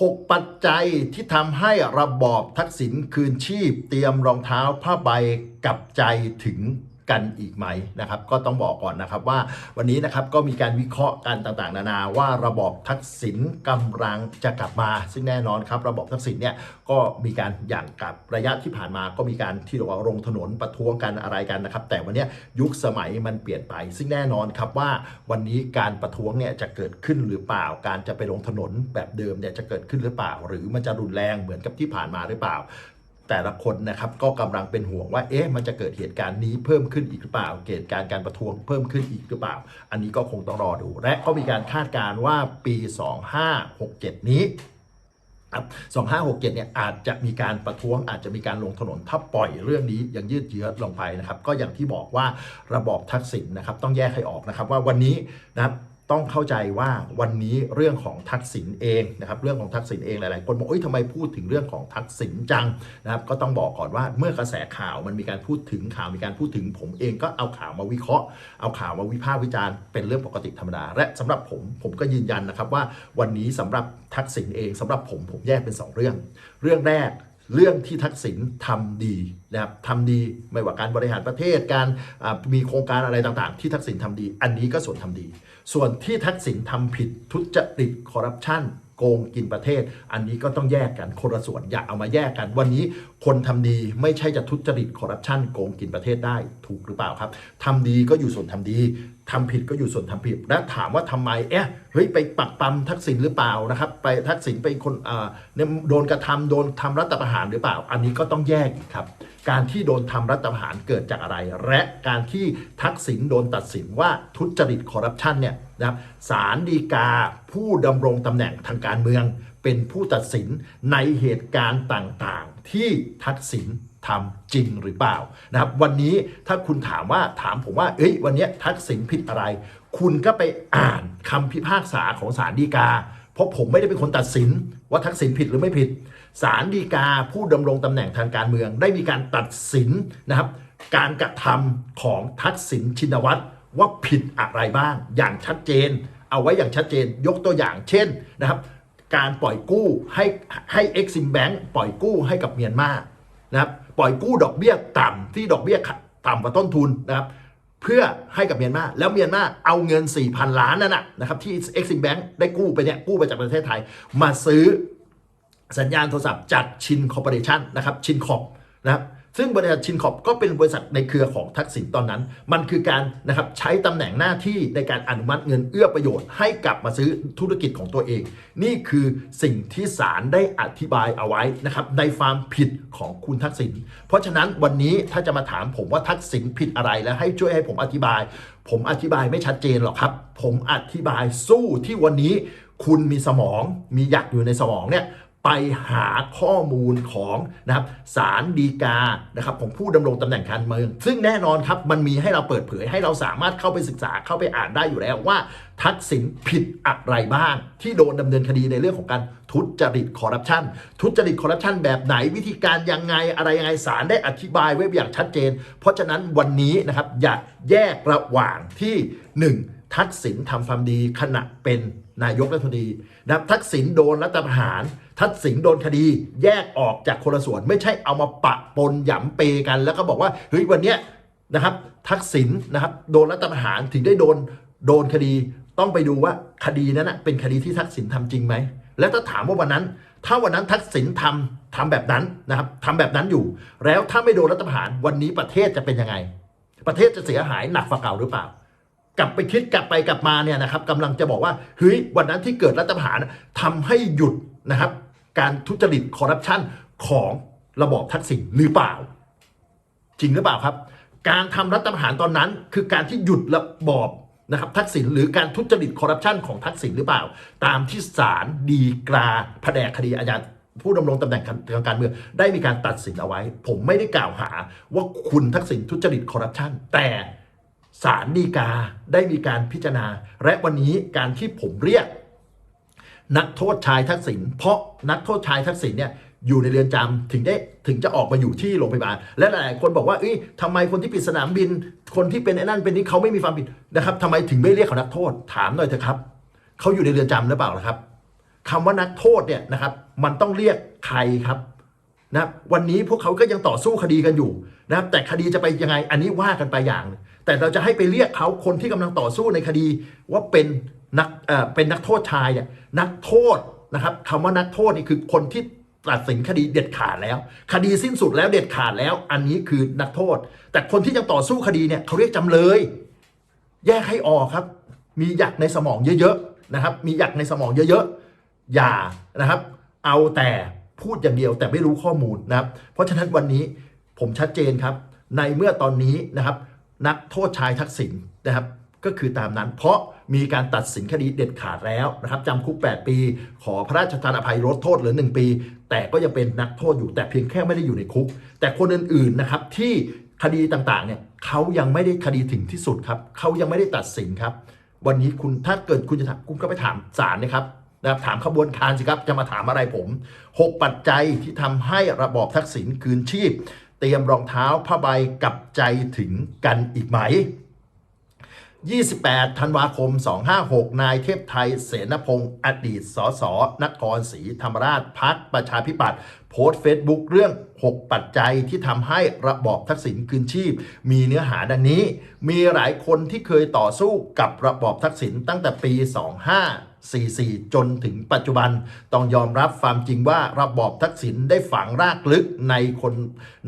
6 ปัจจัยที่ทำให้ระบอบทักษิณคืนชีพ เตรียมรองเท้าผ้าใบกับใจถึง กันอีกไหมนะครับ ก็ต้องบอกก่อนนะครับว่าวันนี้นะครับก็มีการวิเคราะห์กันต่างๆ นานาว่าระบอบทักษิณกำลังจะกลับมา ซึ่งแน่นอนครับ ระบอบทักษิณเนี่ยก็มีการอย่างกับระยะที่ผ่านมาก็มีการที่เราลงถนนประท้วงกันอะไรกันนะครับ แต่วันนี้ยุคสมัยมันเปลี่ยนไป ซึ่งแน่นอนครับว่าวันนี้การประท้วงเนี่ยจะเกิดขึ้นหรือเปล่า การจะไปลงถนนแบบเดิมเนี่ยจะเกิดขึ้นหรือเปล่า หรือมันจะรุนแรงเหมือนกับที่ผ่านมาหรือเปล่า แต่ละคนนะครับก็กำลังเป็นห่วงว่าเอ๊ะมันจะเกิดเหตุการณ์นี้เพิ่มขึ้นอีกหรือเปล่าเหตุการณ์การประท้วงเพิ่มขึ้นอีกหรือเปล่า อันนี้ก็คงต้องรอดู และก็มีการคาดการณ์ว่าปี 2567 นี้ครับ2567เนี่ยอาจจะมีการประท้วงอาจจะมีการลงถนนถ้าปล่อยเรื่องนี้ยังยืดเยื้อลงไปนะครับ ก็อย่างที่บอกว่าระบอบทักษิณนะครับต้องแยกให้ออกนะครับว่าวันนี้นะครับ ต้องเข้าใจว่าวันนี้เรื่องของทักษิณเองนะครับเรื่องของทักษิณเองหลายๆคนบอกเอ้ยทำไมพูดถึงเรื่องของทักษิณจังนะครับก็ต้องบอกก่อนว่าเมื่อกระแสข่าวมันมีการพูดถึงข่าวมีการพูดถึงผมเองก็เอาข่าวมาวิเคราะห์ เอาข่าวมาวิพากษ์วิจารณ์เป็นเรื่องปกติธรรมดา และสำหรับผมผมก็ยืนยันนะครับว่าวันนี้สำหรับทักษิณเองสำหรับผมผมแยกเป็นสองเรื่อง เรื่องแรกเรื่องที่ทักษิณทำดีนะครับทำดีไม่ว่าการบริหารประเทศการมีโครงการอะไรต่างๆ ที่ทักษิณทำดี อันนี้ก็ส่วนทำดี ส่วนที่ทักษิณทำผิดทุจริตคอร์รัปชันโกงกินประเทศ อันนี้ก็ต้องแยกกันคนละส่วนอย่าเอามาแยกกัน วันนี้คนทำดีไม่ใช่จะทุจริตคอร์รัปชันโกงกินประเทศได้ถูกหรือเปล่าครับทำดีก็อยู่ส่วนทำดีทำผิดก็อยู่ส่วนทำผิด และถามว่าทำไมเอ๊ะเฮ้ยไปปักปั๊มทักษิณหรือเปล่านะครับ ไปทักษิณเป็นคนเนี่ยโดนกระทำโดนทำรัฐประหารหรือเปล่า อันนี้ก็ต้องแยกครับ การที่โดนทำรัฐประหารเกิดจากอะไร และการที่ทักษิณโดนตัดสินว่าทุจริตคอร์รัปชันเนี่ยนะครับศาลฎีกาผู้ดำรงตำแหน่งทางการเมือง เป็นผู้ตัดสินในเหตุการณ์ต่างๆ ที่ทักษิณ ทำจริงหรือเปล่านะครับ วันนี้ถ้าคุณถามว่าถามผมว่า เอ้ย วันนี้ทักษิณผิดอะไร คุณก็ไปอ่านคำพิพากษาของศาลฎีกา เพราะผมไม่ได้เป็นคนตัดสินว่าทักษิณผิดหรือไม่ผิดศาลฎีกาผู้ดำรงตำแหน่งทางการเมือง ได้มีการตัดสินนะครับ การกระทำของทักษิณชินวัตรว่าผิดอะไรบ้าง อย่างชัดเจน เอาไว้อย่างชัดเจน ยกตัวอย่างเช่นนะครับ การปล่อยกู้ให้ให้ Exim Bank ปล่อยกู้ให้กับเมียนมานะครับ ปล่อยกู้ดอกเบี้ยต่ำที่ดอกเบี้ยต่ำกว่าต้นทุนนะครับเพื่อให้กับเมียนมาแล้วเมียนมาเอาเงิน 4,000 ล้านนั่นนะนะครับที่ Exim Bank ได้กู้ไปเนี่ยกู้ไปจากประเทศไทย มาซื้อสัญญาณโทรศัพท์จากชินคอร์ปอเรชันนะครับชินคอปนะครับ ซึ่งบริษัทชินคอปก็เป็นบริษัทในเครือของทักษิณตอนนั้น มันคือการนะครับใช้ตำแหน่งหน้าที่ในการอนุมัติเงินเอื้อประโยชน์ให้กลับมาซื้อธุรกิจของตัวเอง นี่คือสิ่งที่ศาลได้อธิบายเอาไว้นะครับในความผิดของคุณทักษิณเพราะฉะนั้นวันนี้ถ้าจะมาถามผมว่าทักษิณผิดอะไรแล้วให้ช่วยให้ผมอธิบาย ผมอธิบายไม่ชัดเจนหรอกครับ ผมอธิบายสู้ที่วันนี้คุณมีสมองมีหยักอยู่ในสมองเนี่ย ไปหาข้อมูลของนะครับสารดีกานะครับของผู้ดำรงตำแหน่งการเมือง ซึ่งแน่นอนครับมันมีให้เราเปิดเผยให้เราสามารถเข้าไปศึกษาเข้าไปอ่านได้อยู่แล้วว่า ทักษิณผิดอะไรบ้าง ที่โดนดำเนินคดีในเรื่องของการทุจริตคอร์รัปชันทุจริตคอร์รัปชันแบบไหนวิธีการยังไงอะไรยังไงสารได้อธิบายไว้อย่างชัดเจน เพราะฉะนั้นวันนี้นะครับอย่าแยกระหว่างที่หนึ่ง ทักษิณทำความดีขณะเป็นนายกรัฐมนตรีนะทักษิณโดนรัฐประหาร ทักษิณโดนคดี แยกออกจากคนละส่วน ไม่ใช่เอามาปะปนหยำเปกัน แล้วก็บอกว่าเฮ้ยวันเนี้ยนะครับทักษิณนะครับโดนรัฐประหารถึงได้โดนโดนคดีต้องไปดูว่าคดีนั้นนะเป็นคดีที่ทักษิณทำจริงไหม แล้วถ้าถามว่าวันนั้น ถ้าวันนั้นทักษิณทำทำแบบนั้นนะครับทำแบบนั้นอยู่ แล้วถ้าไม่โดนรัฐประหารวันนี้ประเทศจะเป็นยังไง ประเทศจะเสียหายหนักฝ่าเก่าหรือเปล่า กลับไปคิดกลับไปกลับมาเนี่ยนะครับกำลังจะบอกว่าเฮ้ยวันนั้นที่เกิดรัฐประหารทำให้หยุดนะครับ การทุจริตคอร์รัปชันของระบอบทักษิณหรือเปล่า จริงหรือเปล่าครับ การทำรัฐประหารตอนนั้น คือการที่หยุดระบอบนะครับทักษิณหรือการทุจริตคอร์รัปชันของทักษิณหรือเปล่า ตามที่ศาลดีกราแผนกคดีอาญาผู้ดำรงตำแหน่งทางการเมืองได้มีการตัดสินเอาไว้ ผมไม่ได้กล่าวหาว่าคุณทักษิณทุจริตคอร์รัปชันแต่ ศาลฎีกาได้มีการพิจารณา และวันนี้การที่ผมเรียก นักโทษชายทักษิณเพราะนักโทษชายทักษิณเนี่ยอยู่ในเรือนจำถึงได้ถึงจะออกมาอยู่ที่โรงพยาบาล และหลายคนบอกว่าเอ้ยทำไมคนที่ปิดสนามบิน คนที่เป็นไอ้นั่นเป็นนี้เขาไม่มีความผิดนะครับทำไมถึงไม่เรียกเขานักโทษถามหน่อยเถอะครับเขาอยู่ในเรือนจำหรือเปล่าล่ะครับคำว่านักโทษเนี่ยนะครับ มันต้องเรียกใครครับนะวันนี้พวกเขาก็ยังต่อสู้คดีกันอยู่นะครับแต่คดีจะไปยังไงอันนี้ว่ากันไปอย่างนึง แต่เราจะให้ไปเรียกเขาคนที่กำลังต่อสู้ในคดีว่าเป็นนักเอ่อเป็นนักโทษชายเนี่ยนักโทษนะครับคำว่านักโทษนี่คือคนที่ตัดสินคดีเด็ดขาดแล้ว คดีสิ้นสุดแล้วเด็ดขาดแล้ว อันนี้คือนักโทษ แต่คนที่ยังต่อสู้คดีเนี่ยเขาเรียกจำเลย แยกให้ออกครับ มีหยักในสมองเยอะๆนะครับ มีหยักในสมองเยอะๆอย่านะครับ เอาแต่พูดอย่างเดียวแต่ไม่รู้ข้อมูลนะครับ เพราะฉะนั้นวันนี้ผมชัดเจนครับ ในเมื่อตอนนี้นะครับ นักโทษชายทักษิณนะครับก็คือตามนั้น เพราะมีการตัดสินคดีเด็ดขาดแล้วนะครับจำคุก 8 ปี ขอพระราชทานอภัยลดโทษเหลือ 1 ปี แต่ก็ยังเป็นนักโทษอยู่แต่เพียงแค่ไม่ได้อยู่ในคุก แต่คนอื่นๆนะครับที่คดีต่างๆเนี่ยเขายังไม่ได้คดีถึงที่สุดครับเขายังไม่ได้ตัดสินครับ วันนี้คุณถ้าเกิดคุณจะถามคุณก็ไปถามศาลนะครับนะครับถามขบวนการสิครับ จะมาถามอะไรผม 6 ปัจจัยที่ทำให้ระบอบทักษิณคืนชีพ ตรียมรองเท้าผ้าใบกับใจถึงกันอีกไหม 28 ธันวาคม 256 นายเทพไทย เสนพงศ์อดีตสสนครศรีธรรมราชพักประชาธิปัตย์โพสต์เฟซบุ๊กเรื่อง 6 ปัจจัยที่ทำให้ระบอบทักษิณคืนชีพ มีเนื้อหาดังนี้ มีหลายคนที่เคยต่อสู้กับระบอบทักษิณตั้งแต่ปี 25 44 จนถึงปัจจุบัน ต้องยอมรับความจริงว่าระบอบทักษิณได้ฝังรากลึกในคน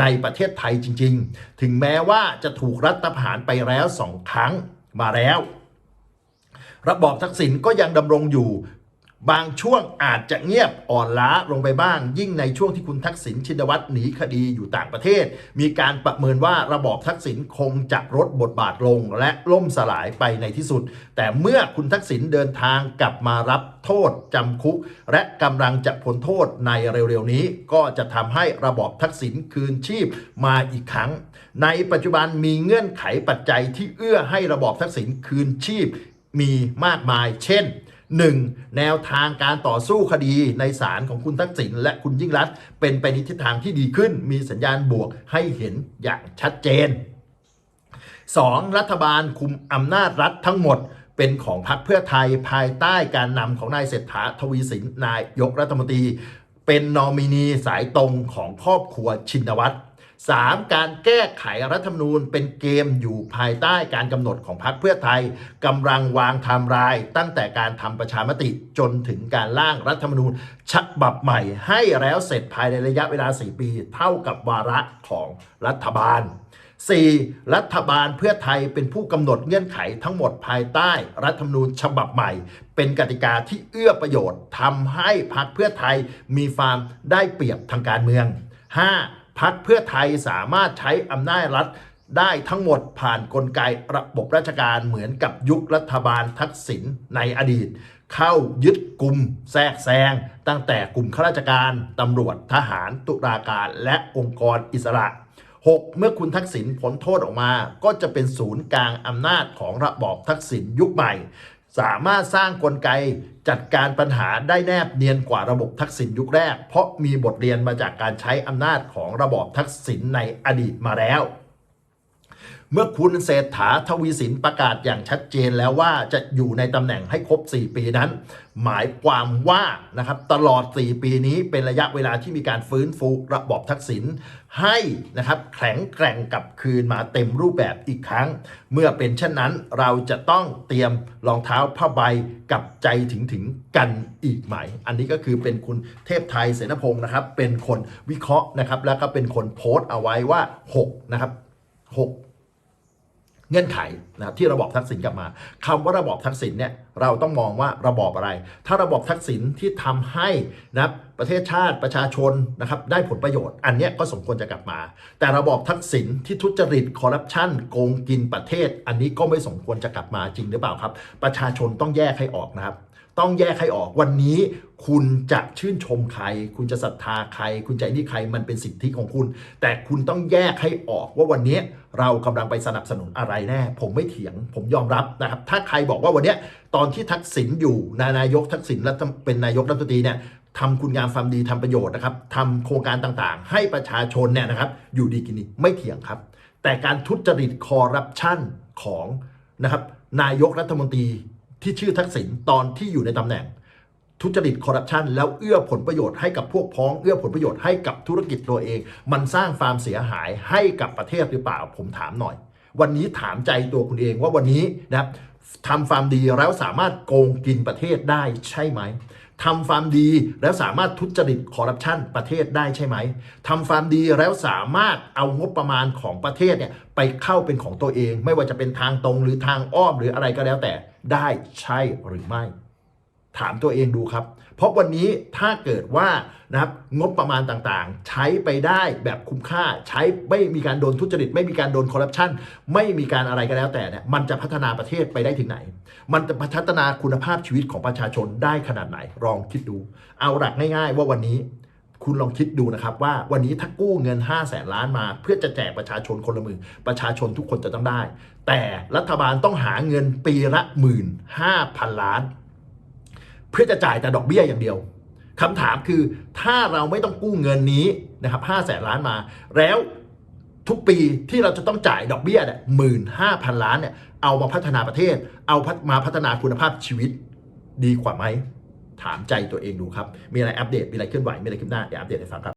ในประเทศไทยจริง ๆ ถึงแม้ว่าจะถูกรัฐประหารไปแล้วสองครั้งมาแล้ว ระบอบทักษิณก็ยังดำรงอยู่ บางช่วงอาจจะเงียบอ่อนล้าลงไปบ้าง ยิ่งในช่วงที่คุณทักษิณชินวัตรหนีคดีอยู่ต่างประเทศ มีการประเมินว่าระบอบทักษิณคงจะลดบทบาทลงและล่มสลายไปในที่สุด แต่เมื่อคุณทักษิณเดินทางกลับมารับโทษจำคุก และกำลังจะพ้นโทษในเร็วๆนี้ ก็จะทำให้ระบอบทักษิณคืนชีพมาอีกครั้ง ในปัจจุบันมีเงื่อนไขปัจจัยที่เอื้อให้ระบอบทักษิณคืนชีพมีมากมาย เช่น 1. แนวทางการต่อสู้คดีในศาลของคุณทักษิณและคุณยิ่งรักษณ์เป็นไปในทิศทางที่ดีขึ้น มีสัญญาณบวกให้เห็นอย่างชัดเจน 2. รัฐบาลคุมอำนาจรัฐทั้งหมดเป็นของพรรคเพื่อไทยภายใต้การนำของนายเศรษฐาทวีสินนายยกรัฐมนตรี เป็นนอมินีสายตรงของครอบครัวชินวัตร 3. การแก้ไขรัฐธรรมนูญเป็นเกมอยู่ภายใต้การกำหนดของพรรคเพื่อไทยกำลังวางไทม์ไลน์ตั้งแต่การทำประชามติจนถึงการร่างรัฐธรรมนูญฉบับใหม่ให้แล้วเสร็จภายในระยะเวลา 4 ปี เท่ากับวาระของรัฐบาล 4. รัฐบาลเพื่อไทยเป็นผู้กำหนดเงื่อนไขทั้งหมดภายใต้รัฐธรรมนูญฉบับใหม่ เป็นกติกาที่เอื้อประโยชน์ทำให้พรรคเพื่อไทยมีความได้เปรียบทางการเมือง 5. พักเพื่อไทยสามารถใช้อำนาจรัฐได้ทั้งหมดผ่านกลไกระบบราชการเหมือนกับยุครัฐบาลทักษิณในอดีต เข้ายึดกลุ่มแทรกแซง ตั้งแต่กลุ่มข้าราชการ ตำรวจทหารตุลาการและองค์กรอิสระ 6. เมื่อคุณทักษิณพ้นโทษออกมา ก็จะเป็นศูนย์กลางอำนาจของระบอบทักษิณยุคใหม่ สามารถสร้างกลไกจัดการปัญหาได้แนบเนียนกว่าระบบทักษิณยุคแรก เพราะมีบทเรียนมาจากการใช้อำนาจของระบอบทักษิณในอดีตมาแล้ว เมื่อคุณเศรษฐาทวีสินประกาศอย่างชัดเจนแล้วว่าจะอยู่ในตำแหน่งให้ครบ 4 ปีนั้น หมายความว่านะครับตลอด 4 ปีนี้เป็นระยะเวลาที่มีการฟื้นฟูระบอบทักษิณให้นะครับแข็งแกร่งกลับคืนมาเต็มรูปแบบอีกครั้ง เมื่อเป็นเช่นนั้นเราจะต้องเตรียมรองเท้าผ้าใบกับใจถึงถึงกันอีกไหม อันนี้ก็คือเป็นคุณเทพไทยเสนพงศ์นะครับ เป็นคนวิเคราะห์นะครับ แล้วก็เป็นคนโพสต์เอาไว้ว่า 6 นะครับ 6 เงื่อนไขนะครับที่ระบอบทักษิณกลับมาคำว่าระบอบทักษิณเนี่ยเราต้องมองว่าระบอบอะไร ถ้าระบอบทักษิณที่ทำให้นะครับประเทศชาติประชาชนนะครับได้ผลประโยชน์ อันนี้ก็สมควรจะกลับมา แต่ระบอบทักษิณที่ทุจริตคอร์รัปชันโกงกินประเทศ อันนี้ก็ไม่สมควรจะกลับมาจริงหรือเปล่าครับ ประชาชนต้องแยกให้ออกนะครับ ต้องแยกให้ออกวันนี้คุณจะชื่นชมใคร คุณจะศรัทธาใคร คุณจะนี่ใครมันเป็นสิทธิของคุณ แต่คุณต้องแยกให้ออกว่าวันนี้เรากำลังไปสนับสนุนอะไรแน่ ผมไม่เถียง ผมยอมรับนะครับ ถ้าใครบอกว่าวันนี้ตอนที่ทักษิณอยู่นายกทักษิณรัฐเป็นนายกรัฐมนตรีเนี่ยทำคุณงามความดีทำประโยชน์นะครับทำโครงการต่างๆ ให้ประชาชนเนี่ยนะครับ อยู่ดีกินดีไม่เถียงครับ แต่การทุจริตคอร์รัปชันของนะครับนายกรัฐมนตรี ที่ชื่อทักษิณตอนที่อยู่ในตำแหน่ง ทุจริตคอร์รัปชันแล้วเอื้อผลประโยชน์ให้กับพวกพ้องเอื้อผลประโยชน์ให้กับธุรกิจตัวเอง มันสร้างความเสียหายให้กับประเทศหรือเปล่าผมถามหน่อย วันนี้ถามใจตัวคุณเองว่าวันนี้นะครับ ทำความดีแล้วสามารถโกงกินประเทศได้ใช่ไหมทำความดีแล้วสามารถทุจริตคอร์รัปชันประเทศได้ใช่ไหมทำความดีแล้วสามารถเอางบประมาณของประเทศเนี่ยไปเข้าเป็นของตัวเอง ไม่ว่าจะเป็นทางตรงหรือทางอ้อมหรืออะไรก็แล้วแต่ได้ใช่หรือไม่ ถามตัวเองดูครับ เพราะวันนี้ถ้าเกิดว่านะครับงบประมาณต่างๆ ใช้ไปได้แบบคุ้มค่า ใช้ไม่มีการโดนทุจริต ไม่มีการโดนคอร์รัปชันไม่มีการอะไรก็แล้วแต่เนี่ยมันจะพัฒนาประเทศไปได้ถึงไหน มันจะพัฒนาคุณภาพชีวิตของประชาชนได้ขนาดไหนลองคิดดู เอาหลักง่าย ๆ ว่าวันนี้คุณลองคิดดูนะครับว่าวันนี้ถ้ากู้เงิน 5 0 0แสนล้านมา เพื่อจะแจกประชาชนคนละหมื่นประชาชนทุกคนจะต้องได้ แต่รัฐบาลต้องหาเงินปีละหมื่นห้าพันล้าน เพื่อจะจ่ายแต่ดอกเบี้ยอย่างเดียวคำถามคือถ้าเราไม่ต้องกู้เงินนี้นะครับห้าแสนล้านมา แล้วทุกปีที่เราจะต้องจ่ายดอกเบี้ยเนี่ยหมื่นห้าพันล้านเนี่ยเอามาพัฒนาประเทศ เอาพมาพัฒนาคุณภาพชีวิตดีกว่าไหม ถามใจตัวเองดูครับ มีอะไรอัปเดต มีอะไรเคลื่อนไหว มีอะไรขึ้นหน้า เดี๋ยวอัปเดตให้ฟังครับ